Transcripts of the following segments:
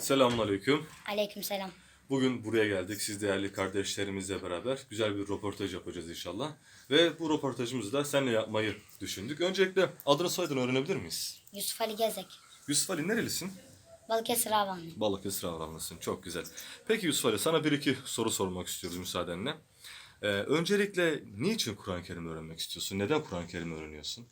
Selamun Aleyküm. Aleykümselam. Bugün buraya geldik. Siz değerli kardeşlerimizle beraber güzel bir röportaj yapacağız inşallah. Ve bu röportajımızı da seninle yapmayı düşündük. Öncelikle adını soyadını öğrenebilir miyiz? Yusuf Ali Gezek. Yusuf Ali nerelisin? Balıkesir Havanlı. Balıkesir Avranlısın. Çok güzel. Peki Yusuf Ali sana bir iki soru sormak istiyoruz müsaadenle. Ee, öncelikle niçin Kur'an-ı Kerim öğrenmek istiyorsun? Neden Kur'an-ı Kerim öğreniyorsun?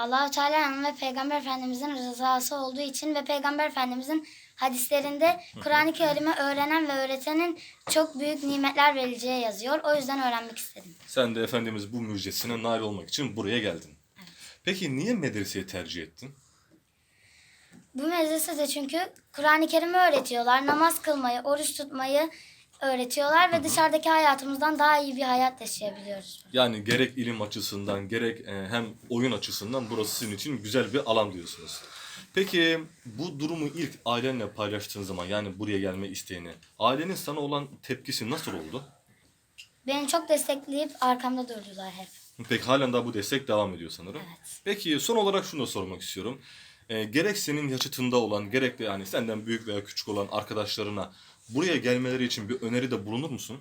Allahu Teala'nın ve Peygamber Efendimizin rızası olduğu için ve Peygamber Efendimizin hadislerinde Kur'an-ı Kerim'i öğrenen ve öğretenin çok büyük nimetler verileceği yazıyor. O yüzden öğrenmek istedim. Sen de Efendimiz bu müjdesine nail olmak için buraya geldin. Peki niye medreseyi tercih ettin? Bu medresede çünkü Kur'an-ı Kerim'i öğretiyorlar. Namaz kılmayı, oruç tutmayı öğretiyorlar ve dışarıdaki hayatımızdan daha iyi bir hayat yaşayabiliyoruz. Yani gerek ilim açısından gerek e, hem oyun açısından burası sizin için güzel bir alan diyorsunuz. Peki bu durumu ilk ailenle paylaştığın zaman yani buraya gelme isteğini ailenin sana olan tepkisi nasıl oldu? Beni çok destekleyip arkamda durdular hep. Peki halen daha bu destek devam ediyor sanırım. Evet. Peki son olarak şunu da sormak istiyorum. E, gerek senin yaşıtında olan gerek de yani senden büyük veya küçük olan arkadaşlarına buraya gelmeleri için bir öneride bulunur musun?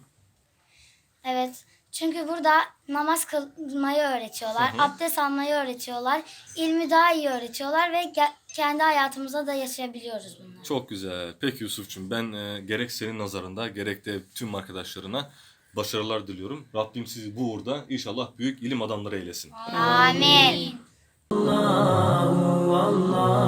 Evet. Çünkü burada namaz kılmayı öğretiyorlar, abdest almayı öğretiyorlar, ilmi daha iyi öğretiyorlar ve kendi hayatımızda da yaşayabiliyoruz bunları. Çok güzel. Peki Yusuf'cum ben e, gerek senin nazarında gerek de tüm arkadaşlarına başarılar diliyorum. Rabbim sizi bu uğurda inşallah büyük ilim adamları eylesin. Amin. Allahu Allah